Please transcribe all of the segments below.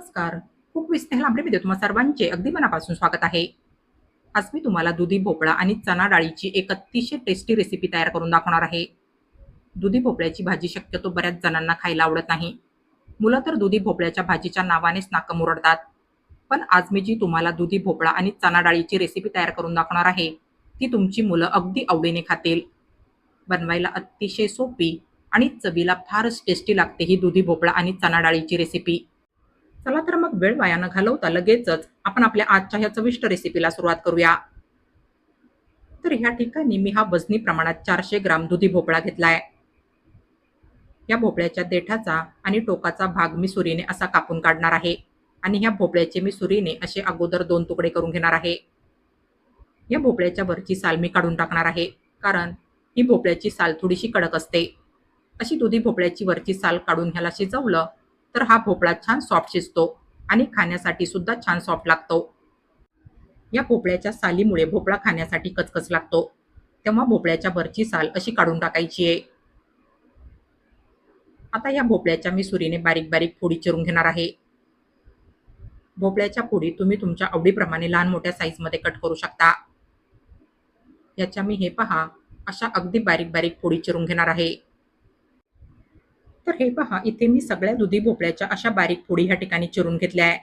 नमस्कार. खूप विथ स्नेहल आंबरेमध्ये तुम्हा सर्वांचे अगदी मनापासून स्वागत आहे. आज मी तुम्हाला दुधी भोपळा आणि चणा डाळीची एक अतिशय टेस्टी रेसिपी तयार करून दाखवणार आहे. दुधी भोपळ्याची भाजी शक्यतो बऱ्याच जणांना खायला आवडत नाही. मुलं तर दुधी भोपळ्याच्या भाजीच्या नावानेच नाकं मुरडतात. पण आज मी जी तुम्हाला दुधी भोपळा आणि चणा डाळीची रेसिपी तयार करून दाखवणार आहे ती तुमची मुलं अगदी आवडीने खातील. बनवायला अतिशय सोपी आणि चवीला फारच टेस्टी लागते ही दुधी भोपळा आणि चणा डाळीची रेसिपी चला तर मग वेळ वाया न घालवता लगेचच. आपण आपल्या आजच्या ह्या चविष्ट रेसिपीला सुरुवात करूया. तर ह्या ठिकाणी मी हा वजनी प्रमाणात चारशे ग्राम दुधी भोपळा घेतलाय. या भोपळ्याच्या देठाचा आणि टोकाचा भाग मी सुरीने असा कापून काढणार आहे. आणि ह्या भोपळ्याचे मी सुरीने असे अगोदर दोन तुकडे करून घेणार आहे. या भोपळ्याच्या वरची साल मी काढून टाकणार आहे. कारण ही भोपळ्याची साल थोडीशी कडक असते. अशी दुधी भोपळ्याची वरची साल काढून ह्याला शिजवलं तर हा भोपळा छान सॉफ्ट शिजतो आणि खाण्यासाठी सुद्धा छान सॉफ्ट लागतो. या भोपळ्याच्या सालीमुळे भोपळा खाण्यासाठी कचकच लागतो. तेव्हा भोपळ्याच्या वरची साल अशी काढून टाकायची आहे. आता या भोपळ्याच्या मी सुरीने बारीक बारीक फोडी चिरून घेणार आहे. भोपळ्याच्या फोडी तुम्ही तुमच्या आवडीप्रमाणे लहान मोठ्या साईजमध्ये कट करू शकता. याच्या मी हे पहा अशा अगदी बारीक बारीक फोडी चिरून घेणार आहे. तर हे पहा इथे मी सगळ्या दुधी भोपळ्याच्या अशा बारीक फोडी ह्या ठिकाणी चिरून घेतल्या आहे.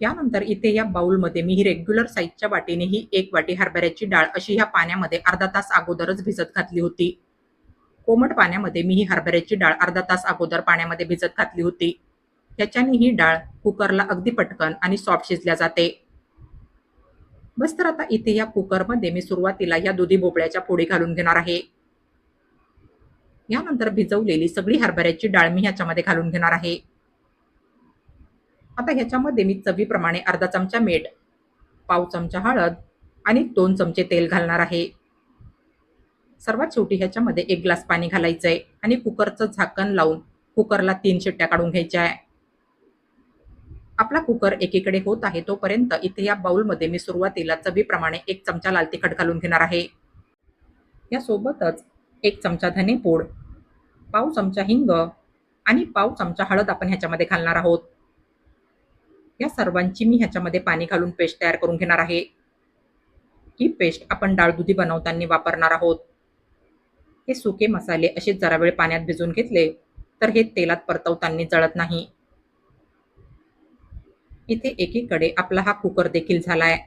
यानंतर इथे या बाउलमध्ये मी ही रेग्युलर साईजच्या वाटीने ही एक वाटी हरभऱ्याची डाळ अशी ह्या पाण्यामध्ये अर्धा तास अगोदरच भिजत घातली होती. कोमट पाण्यामध्ये मी ही हरभऱ्याची डाळ अर्धा तास अगोदर पाण्यामध्ये भिजत घातली होती. ह्याच्याने ही डाळ कुकरला अगदी पटकन आणि सॉफ्ट शिजल्या जाते. बस तर आता इथे या कुकरमध्ये मी सुरुवातीला या दुधी भोपळ्याच्या फोडी घालून घेणार आहे. यानंतर भिजवलेली सगळी हरभऱ्याची डाळ मी ह्याच्यामध्ये घालून घेणार आहे. आता ह्याच्यामध्ये मी चवीप्रमाणे अर्धा चमचा मीठ पाव चमचा हळद आणि दोन चमचे तेल घालणार आहे. सर्वात शेवटी ह्याच्यामध्ये एक ग्लास पाणी घालायचं आहे आणि कुकरचं झाकण लावून कुकरला तीन शिट्ट्या काढून घ्यायच्या आहे आपला कुकर एकीकडे होत आहे तोपर्यंत इथे या बाउलमध्ये मी सुरुवातीला चवीप्रमाणे एक चमचा लाल तिखट घालून घेणार आहे. यासोबतच एक चमचा धनेपूड पाव चमचा हिंग आणि पाव चमचा हळद आपण ह्याच्यामध्ये घालणार आहोत. या सर्वांची मी ह्याच्यामध्ये पाणी घालून पेस्ट तयार करून घेणार आहे. ही पेस्ट आपण डाळ दुधी बनवताना वापरणार आहोत. हे सुके मसाले असे जरा वेळ पाण्यात भिजून घेतले तर हे तेलात परतवताना जळत नाही. इथे एकीकडे आपला हा कुकर देखील झालाय.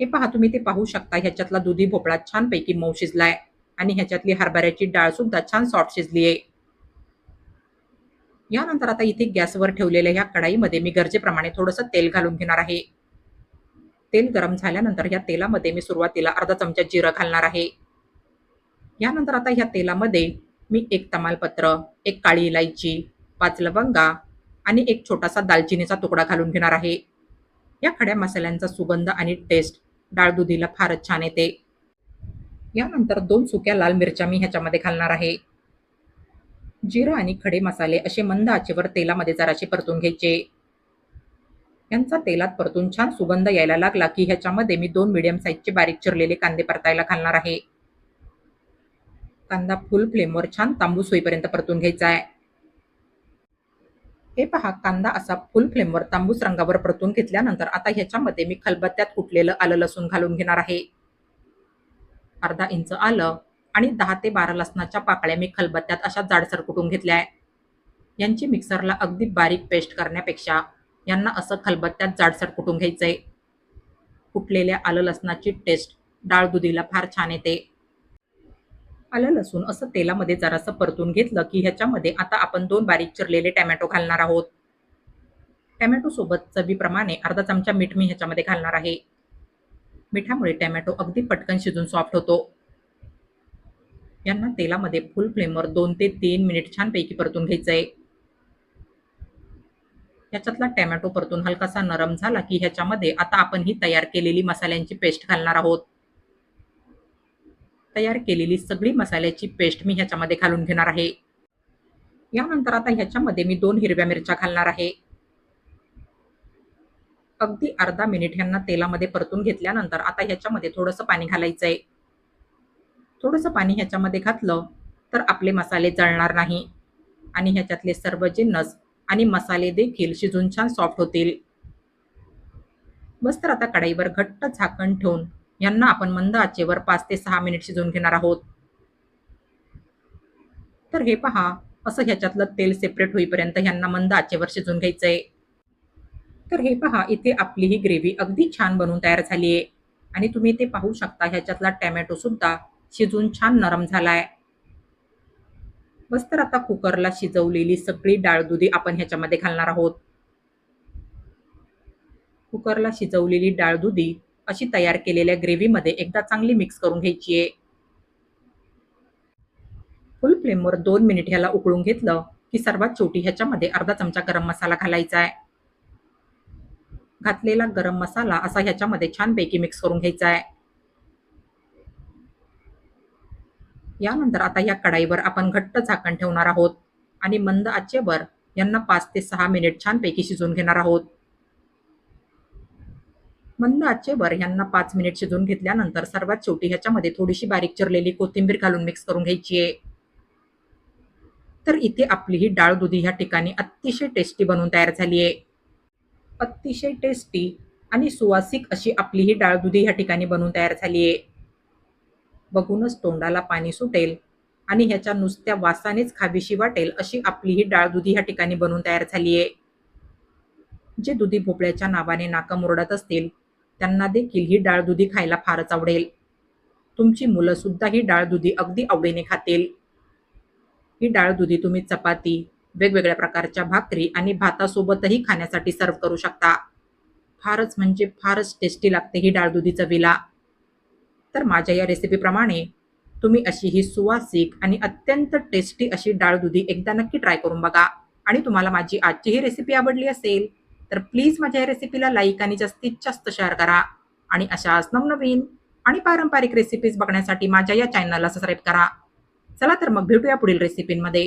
हे पहा तुम्ही ते पाहू शकता ह्याच्यातला दुधी भोपळा छानपैकी मऊ शिजलाय. आणि ह्याच्यातली हरभऱ्याची डाळ सुद्धा छान सॉफ्ट शिजली आहे. यानंतर आता इथे गॅसवर ठेवलेल्या ह्या कढाईमध्ये मी गरजेप्रमाणे थोडंसं तेल घालून घेणार आहे. तेल गरम झाल्यानंतर ह्या तेलामध्ये मी सुरुवातीला अर्धा चमचा जिरं घालणार आहे. यानंतर आता ह्या तेलामध्ये मी एक तमालपत्र एक काळी इलायची पाच लवंगा आणि एक छोटासा दालचिनीचा तुकडा घालून घेणार आहे. या खड्या मसाल्यांचा सुगंध आणि टेस्ट डाळ दुधीला फारच छान येते. यानंतर दोन सुक्या लाल मिरच्या मी ह्याच्यामध्ये घालणार आहे. जिरं आणि खडे मसाले असे मंद आचेवर तेलामध्ये जराशे परतून घ्यायचे. यांचा तेलात परतून छान सुगंध यायला लागला की ह्याच्यामध्ये मी दोन मिडियम साईजचे बारीक चिरलेले कांदे परतायला घालणार आहे. कांदा फुल फ्लेमवर छान तांबूस होईपर्यंत परतून घ्यायचा आहे. हे पहा कांदा असा फुल फ्लेमवर तांबूस रंगावर परतून घेतल्यानंतर आता ह्याच्यामध्ये मी खलबत्त्यात कुटलेलं आलं लसूण घालून घेणार आहे. अर्धा इंच आलं आणि दहा ते बारा लसणाच्या पाकळ्या मी खलबत्त्यात अशा जाडसर कुटून घेतल्या आहे यांची मिक्सरला अगदी बारीक पेस्ट करण्यापेक्षा यांना असं खलबत्त्यात जाडसर कुटून घ्यायचंय? कुटलेल्या आलं लसणाची टेस्ट डाळ दुधीला फार छान येते. आलं लसूण असं तेलामध्ये जरासं परतून घेतलं की ह्याच्यामध्ये आता आपण दोन बारीक चिरलेले टॅमॅटो घालणार आहोत. टॅमॅटोसोबत चवीप्रमाणे अर्धा चमचा मीठ मी ह्याच्यामध्ये घालणार आहे. मिठामुळे टॅमॅटो अगदी पटकन शिजून सॉफ्ट होतो. यांना तेलामध्ये फुल फ्लेमवर दोन ते तीन मिनिट छानपैकी परतून घ्यायचंय. ह्याच्यातला टॅमॅटो परतून हलकासा नरम झाला की ह्याच्यामध्ये आता आपण ही तयार केलेली मसाल्यांची पेस्ट घालणार आहोत. तयार केलेली सगळी मसाल्याची पेस्ट मी ह्याच्यामध्ये घालून घेणार आहे. यानंतर आता ह्याच्यामध्ये मी दोन हिरव्या मिरच्या घालणार आहे. अगदी अर्धा मिनिट ह्यांना तेलामध्ये परतून घेतल्यानंतर आता ह्याच्यामध्ये थोडंसं पाणी घालायचं आहे थोडंसं पाणी ह्याच्यामध्ये घातलं तर आपले मसाले जळणार नाही. आणि ह्याच्यातले सर्व जिन्नस आणि मसाले देखील शिजून छान सॉफ्ट होतील. बस तर आता कढाईवर घट्ट झाकण ठेवून यांना आपण मंद आचेवर पाच ते सहा मिनिट शिजवून घेणार आहोत. तर हे पहा असं ह्याच्यातलं तेल सेपरेट होईपर्यंत ह्यांना मंद आचेवर शिजवून आहे तर हे पहा इथे आपली ही ग्रेव्ही अगदी छान बनवून तयार झाली आहे. आणि तुम्ही इथे पाहू शकता ह्याच्यातला टॅमॅटो सुद्धा शिजून छान नरम झालाय. बस तर आता कुकरला शिजवलेली सगळी डाळ दुधी आपण ह्याच्यामध्ये घालणार आहोत. कुकरला शिजवलेली डाळ दुधी अशी तयार केलेल्या ग्रेव्हीमध्ये एकदा चांगली मिक्स करून घ्यायची आहे. फुल फ्लेमवर दोन मिनिट ह्याला उकळून घेतलं की सर्वात शेवटी ह्याच्यामध्ये अर्धा चमचा गरम मसाला घालायचा आहे. घातलेला गरम मसाला असा ह्याच्यामध्ये छानपैकी मिक्स करून घ्यायचा आहे. यानंतर आता या कढाईवर आपण घट्ट झाकण ठेवणार आहोत आणि मंद आचेवर यांना पाच ते सहा मिनिट छानपैकी शिजवून घेणार आहोत. मंद आचेवर यांना पाच मिनिट शिजवून घेतल्यानंतर सर्वात शेवटी ह्याच्यामध्ये थोडीशी बारीक चिरलेली कोथिंबीर घालून मिक्स करून घ्यायची आहे. तर इथे आपली ही डाळ दुधी ह्या ठिकाणी अतिशय टेस्टी बनवून तयार झाली आहे. अतिशय टेस्टी आणि सुवासिक अशी आपली ही डाळ दुधी ह्या ठिकाणी बनवून तयार झाली आहे. बघूनच तोंडाला पाणी सुटेल आणि ह्याच्या नुसत्या वासानेच खावीशी वाटेल अशी आपली ही डाळ दुधी ह्या ठिकाणी बनवून तयार झाली आहे. जे दुधी भोपळ्याच्या नावाने नाका मुरडत असतील त्यांना देखील ही डाळ दुधी खायला फारच आवडेल. तुमची मुलं सुद्धा ही डाळ दुधी अगदी आवडीने खातील. ही डाळ दुधी तुम्ही चपाती वेगवेगळ्या प्रकारच्या भाकरी आणि भातासोबतही खाण्यासाठी सर्व करू शकता. फारच म्हणजे फारच टेस्टी लागते ही डाळ दुधी चवीला तर माझ्या या रेसिपीप्रमाणे तुम्ही अशी ही सुवासिक आणि अत्यंत टेस्टी अशी डाळ दुधी एकदा नक्की ट्राय करून बघा. आणि तुम्हाला माझी आजची ही रेसिपी आवडली असेल तर प्लीज माझ्या या रेसिपीला लाईक आणि जास्तीत जास्त शेअर करा. आणि अशाच नवनवीन आणि पारंपरिक रेसिपीज बघण्यासाठी माझ्या या चॅनलला सबस्क्राईब करा. चला तर मग भेटूया पुढील रेसिपींमध्ये